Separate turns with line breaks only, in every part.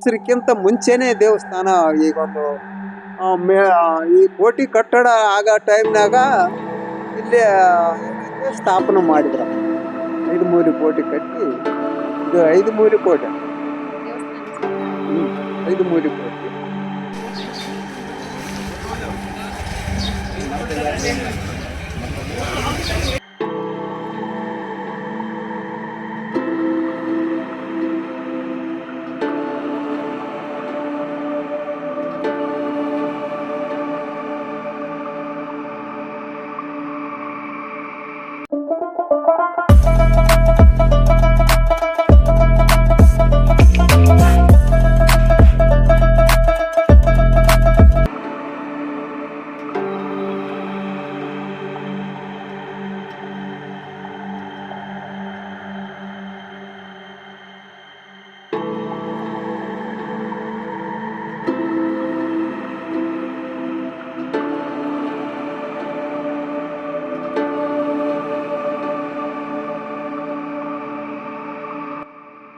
ಹೆಸರಿಗಿಂತ ಮುಂಚೆನೆ ದೇವಸ್ಥಾನ ಈಗ ಒಂದು ಮೇ ಈ ಕೋಟಿ ಕಟ್ಟಡ ಆಗ ಟೈಮ್ನಾಗ ಇಲ್ಲಿ ಸ್ಥಾಪನೆ ಮಾಡಿದ್ರು. ಐದು ಮೂರು ಕೋಟಿ ಕಟ್ಟಿ, ಇದು ಐದು ಮೂರು ಕೋಟಿ. ಐದು ಮೂರು ಕೋಟಿ.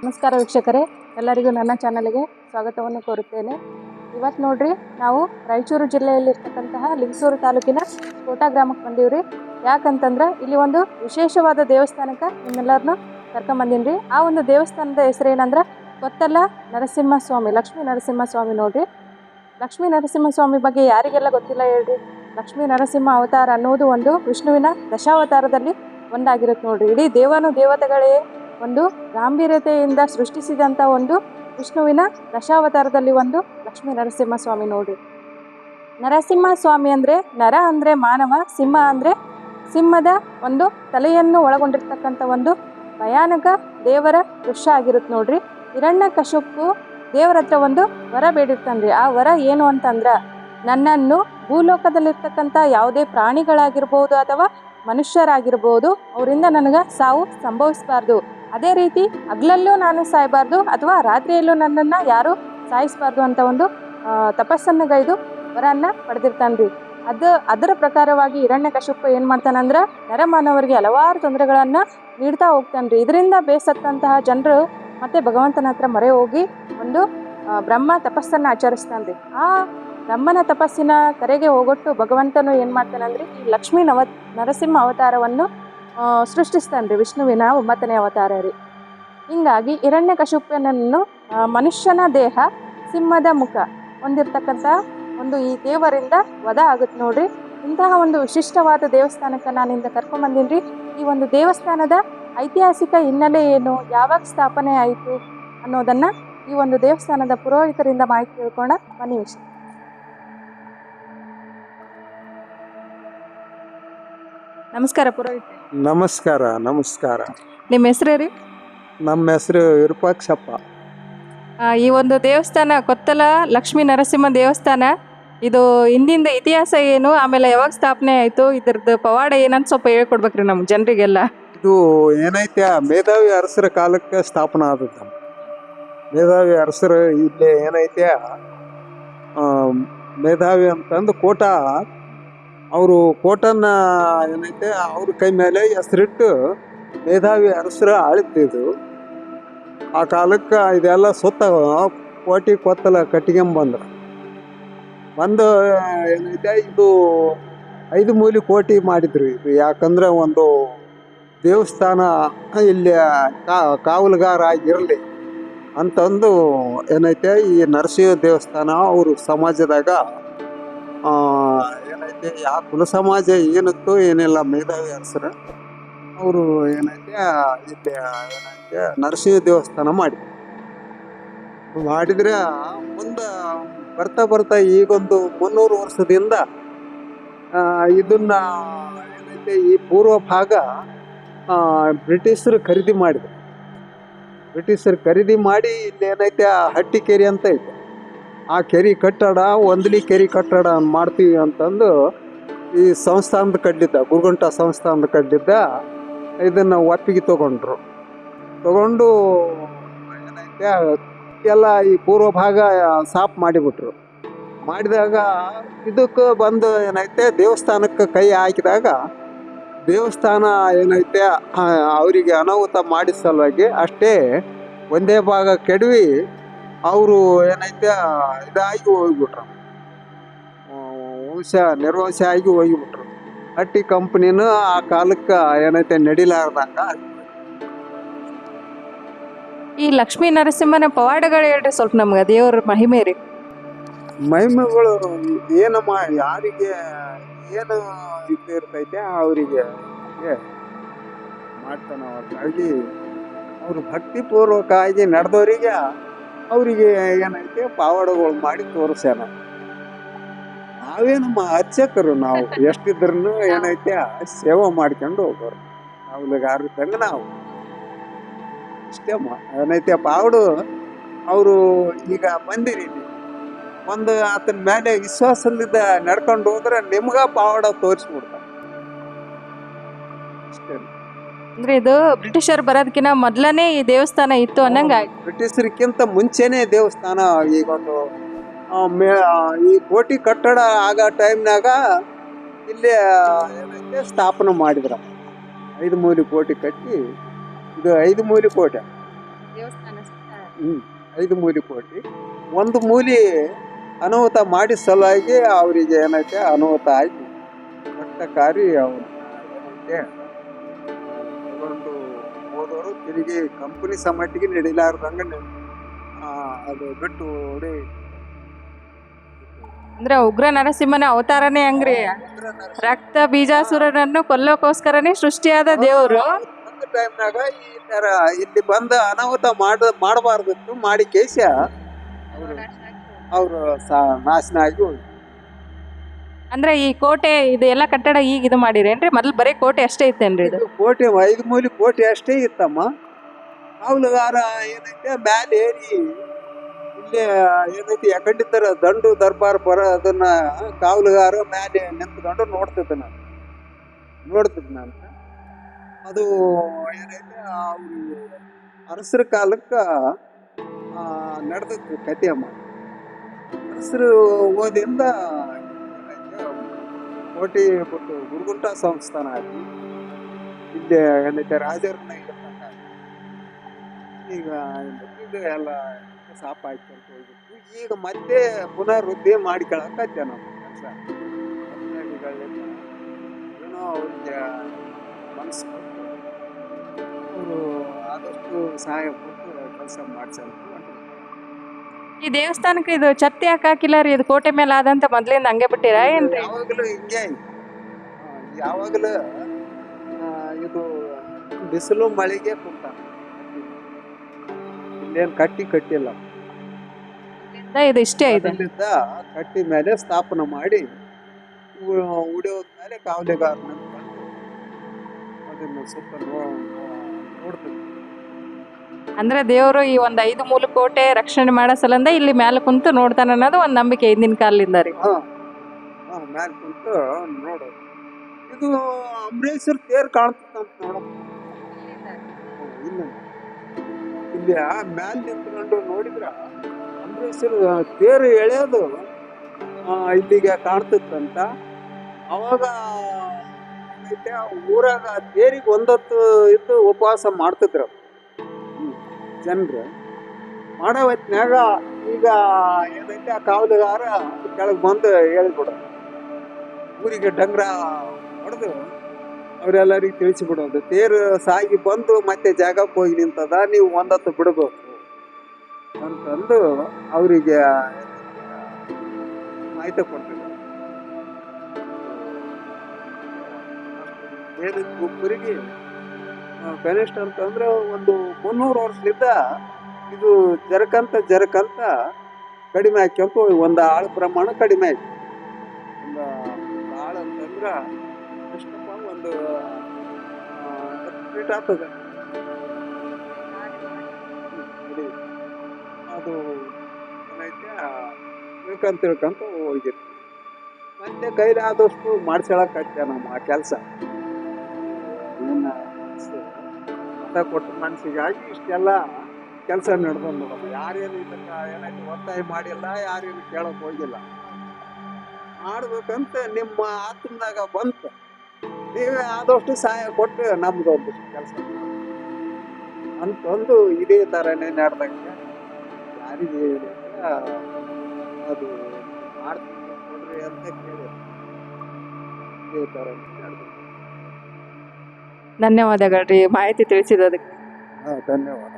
ನಮಸ್ಕಾರ ವೀಕ್ಷಕರೇ. ಎಲ್ಲರಿಗೂ ನನ್ನ ಚಾನಲ್ಗೆ ಸ್ವಾಗತವನ್ನು ಕೋರುತ್ತೇನೆ. ಇವತ್ತು ನೋಡ್ರಿ, ನಾವು ರಾಯಚೂರು ಜಿಲ್ಲೆಯಲ್ಲಿರ್ತಕ್ಕಂತಹ ಲಿಂಗಸೂರು ತಾಲೂಕಿನ ಕೋಟಾ ಗ್ರಾಮಕ್ಕೆ ಬಂದೀವ್ರಿ ಯಾಕಂತಂದ್ರೆ, ಇಲ್ಲಿ ಒಂದು ವಿಶೇಷವಾದ ದೇವಸ್ಥಾನಕ್ಕೆ ನಿಮ್ಮೆಲ್ಲರನ್ನು ಕರ್ಕೊಂಬಂದೀನಿ ರೀ ಆ ಒಂದು ದೇವಸ್ಥಾನದ ಹೆಸರು ಏನಂದ್ರೆ ನರಸಿಂಹ ನರಸಿಂಹಸ್ವಾಮಿ, ಲಕ್ಷ್ಮೀ ನರಸಿಂಹಸ್ವಾಮಿ ನೋಡ್ರಿ. ಲಕ್ಷ್ಮೀ ನರಸಿಂಹಸ್ವಾಮಿ ಬಗ್ಗೆ ಯಾರಿಗೆಲ್ಲ ಗೊತ್ತಿಲ್ಲ ಹೇಳ್ರಿ. ಲಕ್ಷ್ಮೀ ನರಸಿಂಹ ಅವತಾರ ಅನ್ನೋದು ಒಂದು ವಿಷ್ಣುವಿನ ದಶಾವತಾರದಲ್ಲಿ ಒಂದಾಗಿರುತ್ತೆ ನೋಡ್ರಿ. ಇಡೀ ದೇವಾನು ದೇವತೆಗಳೇ. ಒಂದು ಗಾಂಭೀರ್ಯತೆಯಿಂದ ಸೃಷ್ಟಿಸಿದಂಥ ಒಂದು ವಿಷ್ಣುವಿನ ದಶಾವತಾರದಲ್ಲಿ ಒಂದು ಲಕ್ಷ್ಮೀ ನರಸಿಂಹ ಸ್ವಾಮಿ ನೋಡಿ. ನರಸಿಂಹ ಸ್ವಾಮಿ ಅಂದರೆ ನರ ಅಂದರೆ ಮಾನವ, ಸಿಂಹ ಅಂದರೆ ಸಿಂಹದ ಒಂದು ತಲೆಯನ್ನು ಒಳಗೊಂಡಿರ್ತಕ್ಕಂಥ ಒಂದು ಭಯಾನಕ ದೇವರ ದೃಶ್ಯ ಆಗಿರುತ್ತೆ ನೋಡ್ರಿ. ಹಿರಣ್ಯ ಕಶುಪ್ಪು ದೇವರ ಹತ್ರ ಒಂದು ವರ ಬೇಡಿರ್ತಂದ್ರಿ. ಆ ವರ ಏನು ಅಂತಂದ್ರೆ ನನ್ನನ್ನು ಭೂಲೋಕದಲ್ಲಿರ್ತಕ್ಕಂಥ ಯಾವುದೇ ಪ್ರಾಣಿಗಳಾಗಿರ್ಬೋದು ಅಥವಾ ಮನುಷ್ಯರಾಗಿರ್ಬೋದು, ಅವರಿಂದ ನನಗೆ ಸಾವು ಸಂಭವಿಸಬಾರ್ದು. ಅದೇ ರೀತಿ ಹಗಲಲ್ಲೂ ನಾನು ಸಾಯಬಾರ್ದು ಅಥವಾ ರಾತ್ರಿಯಲ್ಲೂ ನನ್ನನ್ನು ಯಾರು ಸಾಯಿಸಬಾರ್ದು ಅಂತ ಒಂದು ತಪಸ್ಸನ್ನು ಗೈದು ವರನ್ನ ಪಡೆದಿರ್ತಾನ್ರಿ. ಅದು, ಅದರ ಪ್ರಕಾರವಾಗಿ ಹಿರಣ್ಯ ಕಶ್ಯಪ ಏನು ಮಾಡ್ತಾನಂದ್ರೆ ನರಮಾನವರಿಗೆ ಹಲವಾರು ತೊಂದರೆಗಳನ್ನು ನೀಡ್ತಾ ಹೋಗ್ತಾನ್ರಿ. ಇದರಿಂದ ಬೇಸತ್ತಂತಹ ಜನರು ಮತ್ತೆ ಭಗವಂತನ ಹತ್ರ ಮೊರೆ ಹೋಗಿ ಒಂದು ಬ್ರಹ್ಮ ತಪಸ್ಸನ್ನು ಆಚರಿಸ್ತಾನ್ರಿ. ಆ ಬ್ರಹ್ಮನ ತಪಸ್ಸಿನ ಕರೆಗೆ ಹೋಗೊಟ್ಟು ಭಗವಂತನು ಏನು ಮಾಡ್ತಾನಂದ್ರೆ ಈ ಲಕ್ಷ್ಮೀ ನವ, ನರಸಿಂಹ ಅವತಾರವನ್ನು ಆ, ಸೃಷ್ಟಿಸ್ತಾನ್ರಿ ವಿಷ್ಣುವಿನ ಒಂಬತ್ತನೇ ಅವತಾರ ರೀ ಹಿಂಗಾಗಿ ಹಿರಣ್ಯ ಕಶುಪನನ್ನು ಮನುಷ್ಯನ ದೇಹ ಸಿಂಹದ ಮುಖ ಹೊಂದಿರ್ತಕ್ಕಂಥ ಒಂದು ಈ ದೇವರಿಂದ ವಧ ಆಗುತ್ತೆ ನೋಡ್ರಿ. ಇಂತಹ ಒಂದು ವಿಶಿಷ್ಟವಾದ ದೇವಸ್ಥಾನಕ್ಕೆ ನಾನಿಂದ ಕರ್ಕೊಂಬಂದೀನಿ ರೀ ಈ ಒಂದು ದೇವಸ್ಥಾನದ ಐತಿಹಾಸಿಕ ಹಿನ್ನೆಲೆ ಏನು ಯಾವಾಗ ಸ್ಥಾಪನೆ ಆಯಿತು ಅನ್ನೋದನ್ನು ಈ ಒಂದು ದೇವಸ್ಥಾನದ ಪುರೋಹಿತರಿಂದ ಮಾಹಿತಿ ತಿಳ್ಕೊಳ್ಳೋಣ. ಬನ್ನಿ ನಮಸ್ಕಾರ ಪುರೋಹಿತ
ನಮಸ್ಕಾರ ನಮಸ್ಕಾರ.
ನಿಮ್ಮ ಹೆಸರು ರೀ?
ನಮ್ಮ ಹೆಸರು ವಿರೂಪಾಕ್ಷಪ್ಪ.
ಆ, ಈ ಒಂದು ದೇವಸ್ಥಾನ ಕೊತ್ತಲ ಲಕ್ಷ್ಮೀ ನರಸಿಂಹ ದೇವಸ್ಥಾನ. ಇದು ಹಿಂದಿಂದ ಇತಿಹಾಸ ಏನು ಆಮೇಲೆ ಯಾವಾಗ ಸ್ಥಾಪನೆ ಆಯಿತು ಇದ್ರದ್ದು ಪವಾಡ ಏನಂತ ಸ್ವಲ್ಪ ಹೇಳ್ಕೊಡ್ಬೇಕ್ರಿ ನಮ್ಮ ಜನರಿಗೆಲ್ಲ.
ಇದು ಏನೈತೆ ಮೇಧಾವಿ ಅರಸರ ಕಾಲಕ್ಕೆ ಸ್ಥಾಪನೆ ಆದದ್ದು. ಮೇಧಾವಿ ಅರಸರು ಇಲ್ಲಿ ಏನೈತೆ ಆ, ಮೇಧಾವಿ ಅಂತಂದು ಕೋಟ ಅವರು ಕೋಟನ್ನ ಏನೈತೆ, ಅವ್ರ ಕೈ ಮೇಲೆ ಹೆಸರಿಟ್ಟು ಮೇಧಾವಿ ಅರಸರ ಆಳ್ತಿದ್ರು ಆ ಕಾಲಕ್ಕೆ ಇದೆಲ್ಲ ಸುತ್ತ ಕೋಟಿ ಕೊತ್ತಲ ಕಟ್ಕೊಂಬಂದ್ರು ಬಂದು ಏನೈತೆ, ಇದು ಐದು ಮೂಲಿ ಕೋಟಿ ಮಾಡಿದ್ರು ಇದು. ಯಾಕಂದ್ರೆ ಒಂದು ದೇವಸ್ಥಾನ ಇಲ್ಲಿ ಕಾ- ಕಾವಲುಗಾರ ಆಗಿರಲಿ ಅಂತಂದು ಏನೈತೆ, ಈ ನರಸಿಂಹ ದೇವಸ್ಥಾನ ಅವರು ಸಮಾಜದಾಗ ಏನೈತೆ ಆ ಕುಲ ಸಮಾಜ ಏನಿತ್ತು ಏನಿಲ್ಲ, ಮೇಧಾವಿ ಅನ್ಸರ ಅವರು ಏನೈತೆ ಇಲ್ಲಿ ಏನೈತೆ ನರಸಿಂಹ ದೇವಸ್ಥಾನ ಮಾಡಿ ಮಾಡಿದ್ರೆ ಮುಂದೆ ಬರ್ತಾ ಬರ್ತಾ ಈಗೊಂದು ಮುನ್ನೂರು ವರ್ಷದಿಂದ ಇದನ್ನ ಏನೈತೆ ಈ ಪೂರ್ವ ಭಾಗ ಬ್ರಿಟಿಷರು ಖರೀದಿ ಮಾಡಿದ್ರು. ಬ್ರಿಟಿಷರು ಖರೀದಿ ಮಾಡಿ ಇಲ್ಲಿ ಏನೈತೆ ಹಟ್ಟಿಕೇರಿ ಹಟ್ಟಿ ಕೆರೆ ಅಂತ ಐತೆ ಆ ಕೆರೆ ಕಟ್ಟಡ, ಒಂದ್ಲಿ ಕೆರೆ ಕಟ್ಟಡ ಮಾಡ್ತೀವಿ ಅಂತಂದು ಈ ಸಂಸ್ಥಾನದ ಕಡ್ಡಿದ್ದ, ಗುರುಗುಂಟ ಸಂಸ್ಥಾನದ ಕಡ್ಡಿದ್ದ ಇದನ್ನು ಒಪ್ಪಿಗೆ ತಗೊಂಡ್ರು. ತಗೊಂಡು ಏನೈತೆ ಎಲ್ಲ ಈ ಪೂರ್ವ ಭಾಗ ಸಾಫ್ ಮಾಡಿಬಿಟ್ರು. ಮಾಡಿದಾಗ ಇದಕ್ಕೆ ಬಂದು ಏನೈತೆ, ದೇವಸ್ಥಾನಕ್ಕೆ ಕೈ ಹಾಕಿದಾಗ ದೇವಸ್ಥಾನ ಏನೈತೆ ಅವರಿಗೆ ಅನಾಹುತ ಮಾಡಿದ ಸಲುವಾಗಿ ಅಷ್ಟೇ ಒಂದೇ ಭಾಗ ಕೆಡವಿ ಅವರು ಏನೈತೆ ಇದಾಗಿ ಹೋಗ್ಬಿಟ್ರು. ವಂಶ ನಿರ್ವಂಶ ಆಗಿ ಹೋಗಿಬಿಟ್ರು. ಹಟ್ಟಿ ಕಂಪ್ನಿನೂ ಆ ಕಾಲಕ್ಕೆ ಏನೈತೆ ನಡಿಲಾರ್ದಂಗ
ಈ ಲಕ್ಷ್ಮೀ ನರಸಿಂಹನ ಪವಾಡಗಳು ಹೇಳ್ರಿ ಸ್ವಲ್ಪ ನಮ್ಗೆ ದೇವ್ರ ಮಹಿಮೆ ರೀ.
ಮಹಿಮೆಗಳು ಏನಮ್ಮ ಯಾರಿಗೆ ಏನು ಇದು ಇರ್ತೈತೆ ಅವರಿಗೆ ಮಾಡ್ತಾನ ಹಾಗಾಗಿ ಅವರು ಭಕ್ತಿಪೂರ್ವಕವಾಗಿ ನಡೆದವರಿಗೆ ಅವರಿಗೆ ಏನೈತೆ ಪಾವಡಗಳು ಮಾಡಿ ತೋರಿಸ್ಯಾನ. ನಾವೇನಮ್ಮ ಅರ್ಚಕರು ನಾವು. ಎಷ್ಟಿದ್ರು ಏನೈತೆ ಸೇವೆ ಮಾಡ್ಕೊಂಡು ಹೋಗೋರು. ನಾವ್ಲಿಗಾರ ತಂಗ ನಾವು. ಇಷ್ಟೇಮ್ಮ ಏನೈತೆ ಪಾವಡು, ಅವರು ಈಗ ಬಂದಿರಿ ಒಂದು ಆತನ ಮೇಲೆ ವಿಶ್ವಾಸದಿಂದ ನಡ್ಕೊಂಡು ಹೋದ್ರೆ ನಿಮ್ಗ ಪಾವಡ ತೋರಿಸ್ಬಿಡ್ತಾರೆ.
ಅಂದ್ರೆ ಇದು ಬ್ರಿಟಿಷರು ಬರೋದಕ್ಕಿಂತ ಮೊದ್ಲನೇ ಈ ದೇವಸ್ಥಾನ ಇತ್ತು ಅನ್ನಂಗ
ಬ್ರಿಟಿಷರಿಗಿಂತ ಮುಂಚೆನೆ ದೇವಸ್ಥಾನ ಈಗ ಒಂದು ಆ, ಮೇ- ಆ, ಈ ಕೋಟಿ ಕಟ್ಟಡ ಆಗೋ ಟೈಮ್ನಾಗ ಇಲ್ಲಿ ಏನೈತೆ ಸ್ಥಾಪನೆ ಮಾಡಿದ್ರ. ಐದು ಮೂಲಿ ಕೋಟಿ ಕಟ್ಟಿ ಇದು ಐದು ಮೂಲಿ ಕೋಟೆ. ಹ್ಞೂ ಐದು ಮೂಲಿ ಕೋಟಿ. ಒಂದು ಮೂಲಿ ಅನಾಹುತ ಮಾಡಿ ಸಲುವಾಗಿ ಅವರಿಗೆ ಏನೈತೆ ಅನಾಹುತ ಆಯಿತು. ಕಟ್ಟಕಾರಿ ಅವರು ಏನೈತೆ ತಗೊಂಡು ಹೋದವರು ತಿರುಗಿ ಕಂಪನಿ ಸಮಟ್ಟಿಗೆ ನಡಿಲಾರ್ದಂಗ ಅದು ಬಿಟ್ಟು ಓಡಿ
ಅಂದ್ರೆ ಉಗ್ರ ನರಸಿಂಹನ ಅವತಾರನೇ ಹಂಗ್ರಿ ರಕ್ತ ಬೀಜಾಸುರನನ್ನು ಕೊಲ್ಲೋಕೋಸ್ಕರನೇ ಸೃಷ್ಟಿಯಾದ ದೇವರು.
ಒಂದು ಟೈಮ್ನಾಗ ಈ ತರ ಇಲ್ಲಿ ಬಂದ ಅನಾಹುತ ಮಾಡ ಮಾಡಬಾರ್ದಿತ್ತು ಮಾಡಿ ಕೇಶ ಅವರು ಅವರು ನಾಶನ ಆಗಿ ಹೋಗಿ
ಅಂದ್ರೆ ಈ ಕೋಟೆ ಇದು ಎಲ್ಲ ಕಟ್ಟಡ ಈಗ ಇದು ಮಾಡಿರೇನ್ರಿ? ಮೊದಲು ಬರೀ ಕೋಟೆ ಅಷ್ಟೇ ಇತ್ತೇನ್ರಿ ಇದು?
ಕೋಟೆ ಐದು ಮೂಲಿ ಕೋಟೆ ಅಷ್ಟೇ ಇತ್ತಮ್ಮ. ಕಾವಲುಗಾರ ಏನೈತೆ, ಮ್ಯಾಲೆ ಏರಿ ಇಲ್ಲಿ ಏನೈತಿ, ಯಾಕಂಡಿದ್ದರ ದಂಡು ದರ್ಬಾರ್ ಬರ ಅದನ್ನ ಕಾವಲುಗಾರ ಮ್ಯಾಲೆ ನಿಂತ್ಕೊಂಡು ನೋಡ್ತಿದ್ದೆ ನಾನು. ನೋಡ್ತಿದ್ದೆ ನಾನು. ಅದು ಏನೈತೆ ಅವ್ರು ಅರಸರ ಕಾಲಕ್ಕೆ ನಡೆದದ್ದು ಕತೆ ಅಮ್ಮ. ಅರಸರು ಓದಿಂದ ಕೋಟಿ ಬಿಟ್ಟು ಗುರುಗುಂಟ ಸಂಸ್ಥಾನ ಆಗಿ ಹಿಂದೆ ಏನೈತೆ ರಾಜರನ್ನ ಈಗ ಇದು ಎಲ್ಲ ಸಾಪ ಅಂತ ಹೋಗ್ಬಿಟ್ಟು ಈಗ ಮತ್ತೆ ಪುನರ್ವೃದ್ಧಿ ಮಾಡ್ಕೊಳಕತ್ತೆ ನಾವು ಕೆಲಸ. ಏನೋ ಅವ್ರಿಗೆ ಮನಸ್ಸು ಅವರು ಆದಷ್ಟು ಸಹಾಯ ಕೊಟ್ಟು ಕೆಲಸ ಮಾಡ್ಸಂತ
ಈ ದೇವಸ್ಥಾನಕ್ಕೆ ಇದು ಛತ್ತಿ ಯಾಕೆ ಹಾಕಿಲ್ಲ ರೀ ಇದು ಕೋಟೆ ಮೇಲೆ ಆದಂತ ಮೊದ್ಲಿಂದ ಹಂಗೆ ಬಿಟ್ಟಿರ ಏನ್ರಿ?
ಯಾವಾಗಲೂ ಹಿಂಗೆ ಯಾವಾಗಲೂ ಆ, ಇದು ಬಿಸಿಲು ಮಳೆಗೆ ಕುಂತ ಇಲ್ಲೇನು ಕಟ್ಟಿ ಕಟ್ಟಿಲ್ಲ.
ಇದು ಇಷ್ಟೇ ಇದೆ?
ಕಟ್ಟಿ ಮೇಲೆ ಸ್ಥಾಪನೆ ಮಾಡಿ ಉಡಿಯೋದ ಮೇಲೆ ಕಾವಲೆಗಾರನ ಅದನ್ನ ಸ್ವಲ್ಪ ನೋ-
ಅಂದ್ರೆ ದೇವರು ಈ ಒಂದ್ ಐದು ಮೂಲ ಕೋಟೆ ರಕ್ಷಣೆ ಮಾಡೋ ಇಲ್ಲಿ ಮ್ಯಾಲ ಕುಂತು ನೋಡ್ತಾನೆ ಅನ್ನೋದು ಒಂದ್ ನಂಬಿಕೆ ಹಿಂದಿನ ಕಾಲದಿಂದ ರೀ.
ಮ್ಯಾಲೆ ಕುಂತು ಇದು ಅಂಬರೀಶ್ವರ ತೇರ್ ಕಾಣ್ತಂತ ನೋಡು ಇಲ್ಲ ಇಲ್ಲಿ ಮ್ಯಾಲ್ ನಿಂತ್ಕೊಂಡು ನೋಡಿದ್ರ ಅಂಬರೀಶ್ವರ ತೇರು ಎಳೆಯೋದು ಇಲ್ಲಿಗೆ ಕಾಣ್ತಿತ್ತಂತ ಅವಾಗ ಊರಾಗ ತೇರಿಗೆ ಒಂದೊತ್ತು ಇದ್ದು ಉಪವಾಸ ಮಾಡ್ತಿದ್ರು. ಜನರು ಮಾಡೋ ಹೊತ್ನ್ಯಾಗ ಈಗ ಏನೈತೆ ಆ ಕಾವಲುಗಾರ ಕೆಳಗೆ ಬಂದು ಹೇಳಿಬಿಡ ಊರಿಗೆ ಡಂಗ್ರ ಹೊಡೆದು ಅವರೆಲ್ಲರಿಗೆ ತಿಳಿಸಿಬಿಡೋದು. ತೇರು ಸಾಗಿ ಬಂದು ಮತ್ತೆ ಜಾಗಕ್ಕೆ ಹೋಗಿ ನಿಂತದ, ನೀವು ಒಂದತ್ತು ಬಿಡಬೇಕು ಅಂತಂದು ಅವರಿಗೆ ಮಾಹಿತಿ ಕೊಡ್ತಿದ್ರು ಹೇಳಿದ ಕನಿಷ್ಠ ಅಂತಂದ್ರೆ ಒಂದು ಮುನ್ನೂರು ವರ್ಷದಿಂದ ಇದು ಜರಕಂತ ಜರಕಂತ ಕಡಿಮೆ ಆಕ್ಯಂತ ಒಂದು ಆಳು ಪ್ರಮಾಣ ಕಡಿಮೆ ಆಯ್ತು. ಒಂದು ಆಳು ಅಂತಂದ್ರ ಎಷ್ಟಪ್ಪ ಒಂದು ಫೀಟ್ ಆಗ್ತದೆ. ಅದು ಏನೈತೆ ತಿಳ್ಕೊಂತ ಹೋಗಿತ್ತು ಮತ್ತೆ ಕೈಲಾದಷ್ಟು ಮಾಡ್ಸಳಕ್ಕೆ ನಮ್ಮ ಆ ಕೆಲಸ. ಮತ ಕೊಟ್ಟು ಮನಸ್ಸಿಗಾಗಿ ಇಷ್ಟೆಲ್ಲ ಕೆಲಸ ನಡ್ಕೊಂಡು ಯಾರೇನು ಇದಕ್ಕ ಏನಾಯ್ತು, ಒತ್ತಾಯ ಮಾಡಿಲ್ಲ, ಯಾರೇನು ಕೇಳಕ್ ಹೋಗಿಲ್ಲ. ಮಾಡ್ಬೇಕಂತ ನಿಮ್ಮ ಆತ್ಮದಾಗ ಬಂತು. ನೀವೇ ಆದಷ್ಟು ಸಹಾಯ ಕೊಟ್ಟು ನಮ್ದು ಒಂದು ಕೆಲಸ. ಅಂತಂದು ಇದೇ ಥರನೇ ನಡೆದಂಗೆ. ಯಾರಿಗೆ ಅದು ಮಾಡ್ತೀನಿ ಕೊಡ್ರಿ ಅಂತ ಕೇಳಿ ಇದೇ ಥರ ನಡೆದು
ಧನ್ಯವಾದಗಳು ರೀ. ಮಾಹಿತಿ
ತಿಳಿಸಿದ್ದಕ್ಕೆ ಧನ್ಯವಾದ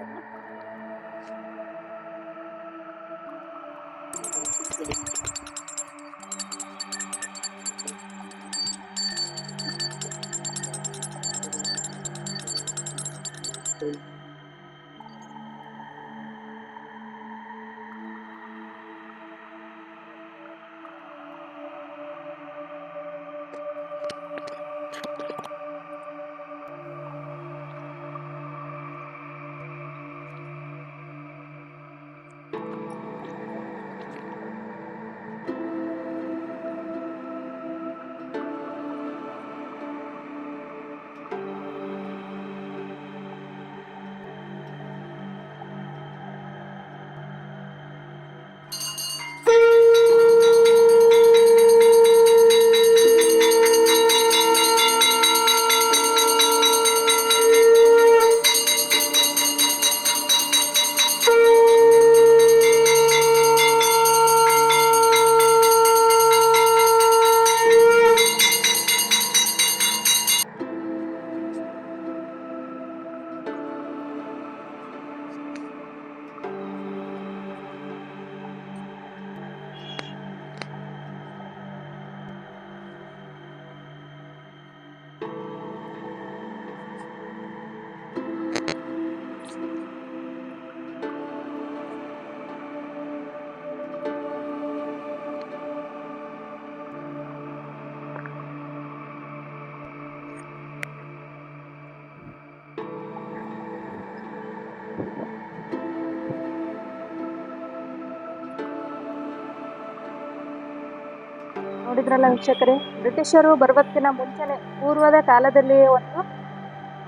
ನೋಡಿದ್ರಲ್ಲ ವೀಕ್ಷಕರೇ, ಬ್ರಿಟಿಷರು ಬರುವತ್ತಿನ ಮುಂಚೆನೆ ಪೂರ್ವದ ಕಾಲದಲ್ಲಿ ಒಂದು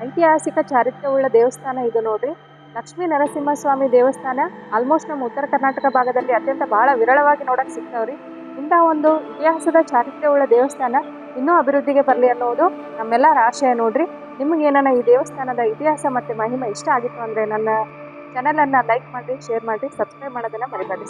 ಐತಿಹಾಸಿಕ ಚಾರಿತ್ರ್ಯವುಳ್ಳ ದೇವಸ್ಥಾನ ಇದು ನೋಡ್ರಿ. ಲಕ್ಷ್ಮೀ ನರಸಿಂಹಸ್ವಾಮಿ ದೇವಸ್ಥಾನ ಆಲ್ಮೋಸ್ಟ್ ನಮ್ಮ ಉತ್ತರ ಕರ್ನಾಟಕ ಭಾಗದಲ್ಲಿ ಅತ್ಯಂತ ಬಹಳ ವಿರಳವಾಗಿ ನೋಡಕ್ ಸಿಗ್ತಾವ್ರಿ. ಇಂಥ ಒಂದು ಇತಿಹಾಸದ ಚಾರಿತ್ರ್ಯವುಳ್ಳ ದೇವಸ್ಥಾನ ಇನ್ನೂ ಅಭಿವೃದ್ಧಿಗೆ ಬರಲಿ ಅನ್ನೋದು ನಮ್ಮೆಲ್ಲರ ಆಶಯ ನೋಡ್ರಿ. ನಿಮಗೇನ ಈ ದೇವಸ್ಥಾನದ ಇತಿಹಾಸ ಮತ್ತೆ ಮಹಿಮೆ ಇಷ್ಟ ಆಗಿತ್ತು ಅಂದ್ರೆ ನನ್ನ ಚಾನಲನ್ನು ಲೈಕ್ ಮಾಡಿ ಶೇರ್ ಮಾಡಿ ಸಬ್ಸ್ಕ್ರೈಬ್ ಮಾಡೋದನ್ನ ಮರಿಬೇಡಿ.